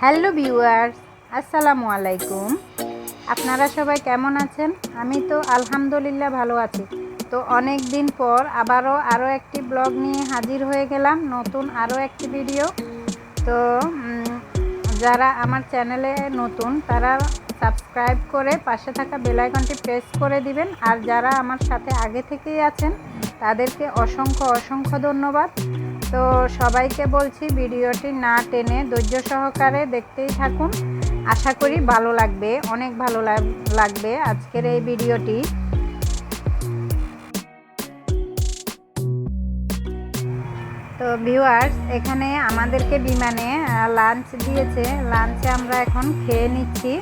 Hello viewers, আসসালামু আলাইকুম। আপনারা সবাই কেমন আছেন? আমি তো আলহামদুলিল্লাহ ভালো আছি। তো অনেক দিন পর আবারও আরও একটি ব্লগ নিয়ে হাজির হয়ে গেলাম, নতুন আরও একটি ভিডিও। তো যারা আমার চ্যানেলে নতুন, তারা সাবস্ক্রাইব করে পাশে থাকা বেল আইকনটি প্রেস করে দিবেন। আর যারা আমার সাথে আগে থেকেই আছেন, তাদেরকে অসংখ্য অসংখ্য ধন্যবাদ। তো সবাইকে বলছি ভিডিওটি না টেনে ধৈর্য সহকারে দেখতেই থাকুন। আশা করি ভালো লাগবে, অনেক ভালো লাগ- লাগবে আজকের এই ভিডিওটি। তো ভিউয়ার্স, এখানে আমাদেরকে বিমানে লাঞ্চ দিয়েছে। লাঞ্চে আমরা এখন খেয়ে নিচ্ছি।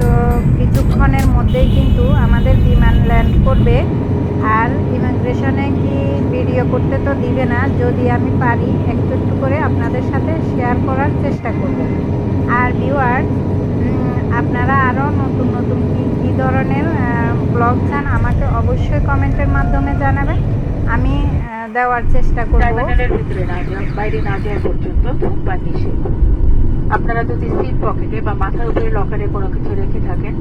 তো কিছুক্ষণের মধ্যেই কিন্তু আমাদের বিমান ল্যান্ড করবে। আর ইমিগ্রেশনে কি ভিডিও করতে তো দিবে না, যদি আমি পারি একটু একটু করে আপনাদের সাথে শেয়ার করার চেষ্টা করব। আর ভিউয়ার্স আপনারা আরও নতুন নতুন কী কী ধরনের ব্লগ চান আমাকে অবশ্যই কমেন্টের মাধ্যমে জানাবেন। আমি দেওয়ার চেষ্টা করব। ভিতরে না বাইরে না যাওয়া পর্যন্ত আপনারা যদি সিট পকেটে বা মাথার উপরে লকারে কোনো কিছু রেখে থাকেন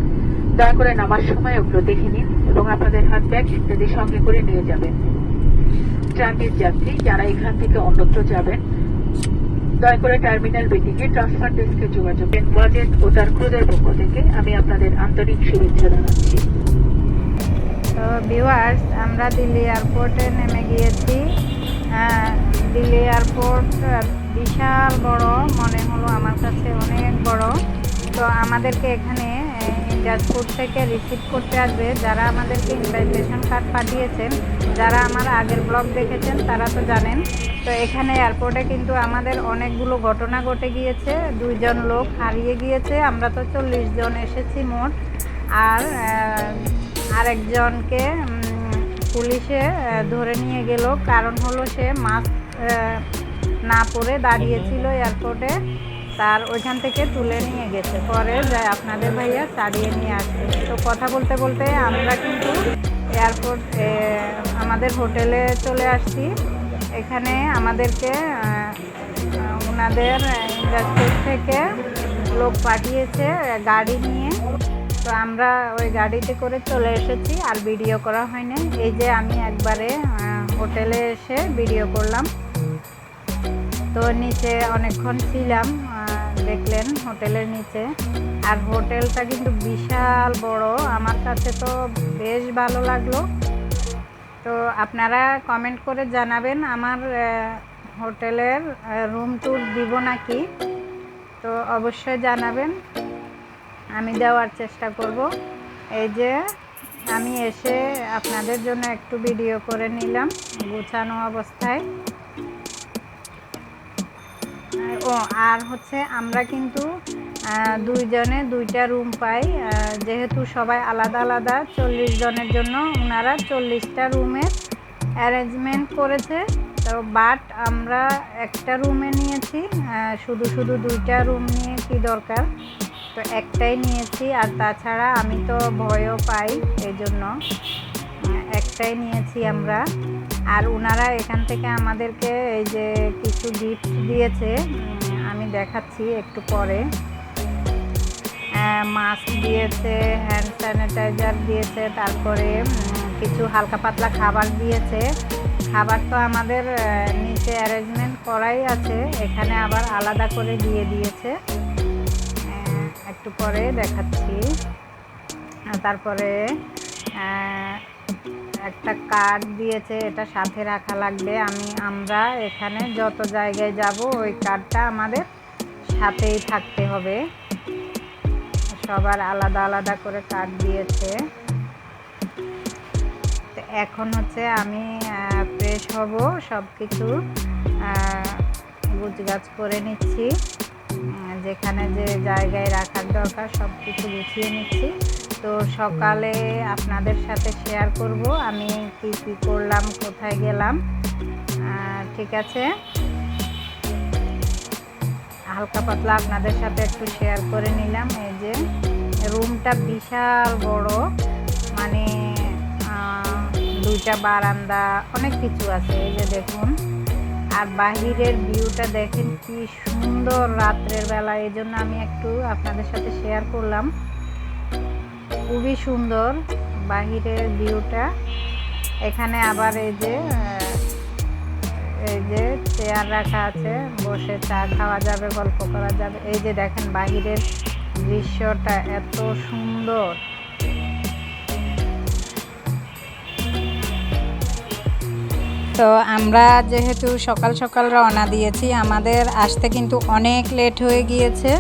দয়া করে নামার সময় ওগুলো দেখে নিন এবং আপনাদের হাত ব্যাগ ইত্যাদি সঙ্গে করে নিয়ে যাবেন। ট্রাকের যাত্রী যারা এখান থেকে অন্যত্র যাবেন দয়া করে টার্মিনাল বিল্ডিংয়ে ট্রান্সফার ডেস্কে যোগাযোগ ওয়াজেদ ও তার ক্রুদের পক্ষ থেকে আমি আপনাদের আন্তরিক শুভেচ্ছা জানাচ্ছি। তো ভিউয়ার্স আমরা দিল্লি এয়ারপোর্টে নেমে গিয়েছি। আহ, দিল্লি এয়ারপোর্ট বিশাল বড় মনে হলো আমার কাছে অনেক বড়। তো আমাদেরকে এখানে ইন্ডাসপুর থেকে রিসিভ করতে আসবে। যারা আমাদেরকে ইনভাইটেশন কার্ড পাঠিয়েছেন, যারা আমার আগের ব্লগ দেখেছেন, তারা তো জানেন। তো এখানে এয়ারপোর্টে কিন্তু আমাদের অনেকগুলো ঘটনা ঘটে গিয়েছে। দুইজন লোক হারিয়ে গিয়েছে। আমরা তো চল্লিশ জন এসেছি মোট। আর আরেকজনকে পুলিশে ধরে নিয়ে গেল। কারণ হলো সে মাস্ক না পরে দাঁড়িয়েছিল এয়ারপোর্টে তার ওইখান থেকে তুলে নিয়ে গেছে। পরে যায় আপনাদের ভাইয়া ছাড়িয়ে নিয়ে আসছে। তো কথা বলতে বলতে আমরা কিন্তু এয়ারপোর্ট আমাদের হোটেলে চলে আসছি। এখানে আমাদেরকে ওনাদের ইন্ডাস্ট্রি থেকে লোক পাঠিয়েছে গাড়ি নিয়ে। তো আমরা ওই গাড়িতে করে চলে এসেছি, আর ভিডিও করা হয়নি। এই যে আমি একবারে হোটেলে এসে ভিডিও করলাম। তো নিচে অনেকক্ষণ ছিলাম। দেখলেন হোটেলের নিচে। আর হোটেলটা কিন্তু বিশাল বড়। আমার কাছে তো বেশ ভালো লাগল। তো আপনারা কমেন্ট করে জানাবেন আমার হোটেলের রুম ট্যুর দিব নাকি। তো অবশ্যই জানাবেন। আমি দেওয়ার চেষ্টা করব। এই যে আমি এসে আপনাদের জন্য একটু ভিডিও করে নিলাম গুছানো অবস্থায়। ও, আর হচ্ছে আমরা কিন্তু দুইজনে দুইটা রুম পাই। যেহেতু সবাই আলাদা আলাদা, চল্লিশ জনের জন্য ওনারা চল্লিশটা রুমের অ্যারেঞ্জমেন্ট করেছে। তো বাট আমরা একটা রুমে নিয়েছি শুধু শুধু দুইটা রুম নিয়ে কি দরকার? তো একটাই নিয়েছি, আর তাছাড়া আমি তো ভয়ও পাই এই জন্য একটাই নিয়েছি আমরা। আর ওনারা এখান থেকে আমাদেরকে এই যে কিছু গিফট দিয়েছে আমি দেখাচ্ছি একটু পরে। মাস্ক দিয়েছে হ্যান্ড স্যানিটাইজার দিয়েছে, তারপরে কিছু হালকা পাতলা খাবার দিয়েছে। খাবার তো আমাদের নিচে অ্যারেঞ্জমেন্ট করাই আছে, এখানে আবার আলাদা করে দিয়ে দিয়েছে। একটু পরে দেখাচ্ছি। তারপরে একটা কার্ড দিয়েছে, এটা সাথে রাখা লাগবে। আমি, আমরা এখানে যত জায়গায় যাব, ওই কার্ডটা আমাদের সাথেই থাকতে হবে। সবার আলাদা আলাদা করে কার্ড দিয়েছে। এখন হচ্ছে আমি ফ্রেশ হব সব কিছু গুছগাছ করে নিচ্ছি। যেখানে যে জায়গায় রাখার দরকার সব কিছু গুছিয়ে নিচ্ছি। তো সকালে আপনাদের সাথে শেয়ার করব আমি কি কি করলাম, কোথায় গেলাম। ঠিক আছে? হালকা পাতলা আপনাদের সাথে একটু শেয়ার করে নিলাম। এই যে রুমটা বিশাল বড়। মানে দুইটা বারান্দা, অনেক কিছু আছে। এই যে দেখুন। আর বাহিরের ভিউটা দেখেন কি সুন্দর রাত্রের বেলা। এই জন্য আমি একটু আপনাদের সাথে শেয়ার করলাম। খুবই সুন্দর বাহিরের ভিউটা। এখানে আবার এই যে এই যে চেয়ার রাখা আছে, বসে চা খাওয়া যাবে, গল্প করা যাবে। এই যে দেখেন বাহিরের দৃশ্যটা এত সুন্দর। তো আমরা যেহেতু সকাল সকাল রওনা দিয়েছি, আমাদের আসতে কিন্তু অনেক লেট হয়ে গিয়েছে।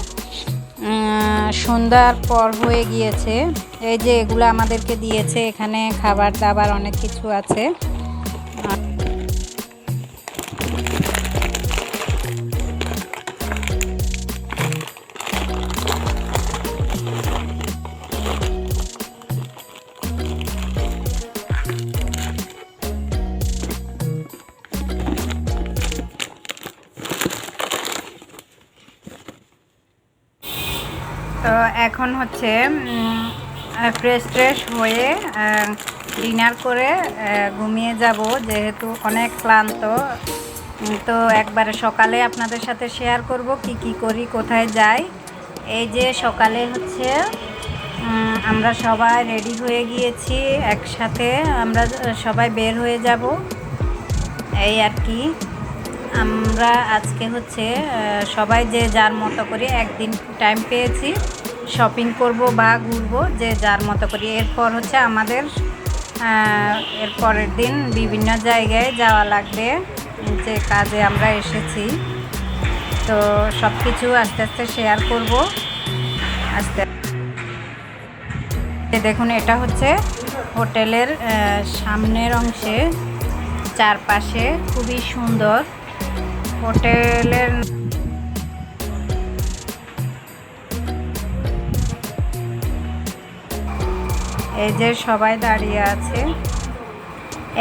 সন্ধ্যার পর হয়ে গিয়েছে। এই যে এগুলো আমাদেরকে দিয়েছে, এখানে খাবার দাবার অনেক কিছু আছে। এখন হচ্ছে ফ্রেশ ট্রেশ হয়ে ডিনার করে ঘুমিয়ে যাব যেহেতু অনেক ক্লান্ত। তো একবারে সকালে আপনাদের সাথে শেয়ার করব কি কি করি, কোথায় যাই। এই যে সকালে হচ্ছে আমরা সবাই রেডি হয়ে গিয়েছি, একসাথে আমরা সবাই বের হয়ে যাব। এই আর কি। আমরা আজকে হচ্ছে সবাই যে যার মতো করে একদিন টাইম পেয়েছি। শপিং করব বা ঘুরবো যে যার মতো করি। এরপর হচ্ছে আমাদের এর পরের দিন বিভিন্ন জায়গায় যাওয়া লাগবে, যে কাজে আমরা এসেছি। তো সব কিছু আস্তে আস্তে শেয়ার করব। আস্তে দেখুন, এটা হচ্ছে হোটেলের সামনের অংশে, চারপাশে খুবই সুন্দর। হোটেলের এই যে সবাই দাঁড়িয়ে আছে।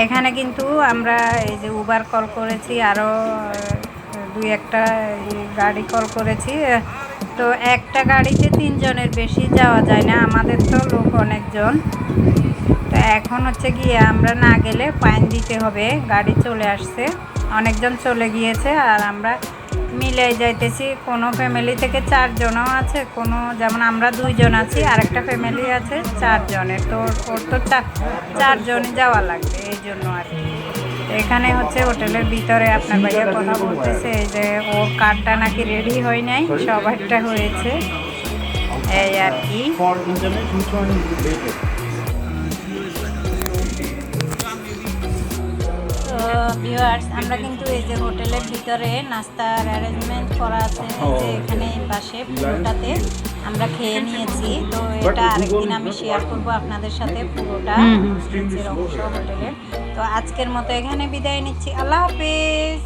এখানে কিন্তু আমরা এই যে উবার কল করেছি আরও দুই একটা গাড়ি কল করেছি। তো একটা গাড়িতে তিনজনের বেশি যাওয়া যায় না, আমাদের তো লোক অনেকজন। তো এখন হচ্ছে গিয়ে আমরা না গেলে ফাইন দিতে হবে, গাড়ি চলে আসছে। অনেকজন চলে গিয়েছে আর আমরা মিলে যাইতেছি। কোনো ফ্যামিলি থেকে চারজনও আছে, কোনো যেমন আমরা দুইজন আছি, আরেকটা ফ্যামিলি আছে, চারজনের। তো ওর তো চার চারজনই যাওয়া লাগবে, এই জন্য আর কি। এখানে হচ্ছে হোটেলের ভিতরে আপনার ভাইয়া কথা বলতেছে, এই যে ওর কার্ডটা নাকি রেডি হয় নাই, সবারটা হয়েছে। এই আর কি। তো ভিউয়ার্স আমরা কিন্তু এই যে হোটেলের ভিতরে নাস্তার অ্যারেঞ্জমেন্ট করা আছে এই যে এখানে পাশে পুরোটাতে আমরা খেয়ে নিয়েছি। তো এটা আরেকদিন আমি শেয়ার করব আপনাদের সাথে পুরোটা হোটেলের। তো আজকের মতো এখানে বিদায় নিচ্ছি। আল্লাহ হাফেজ।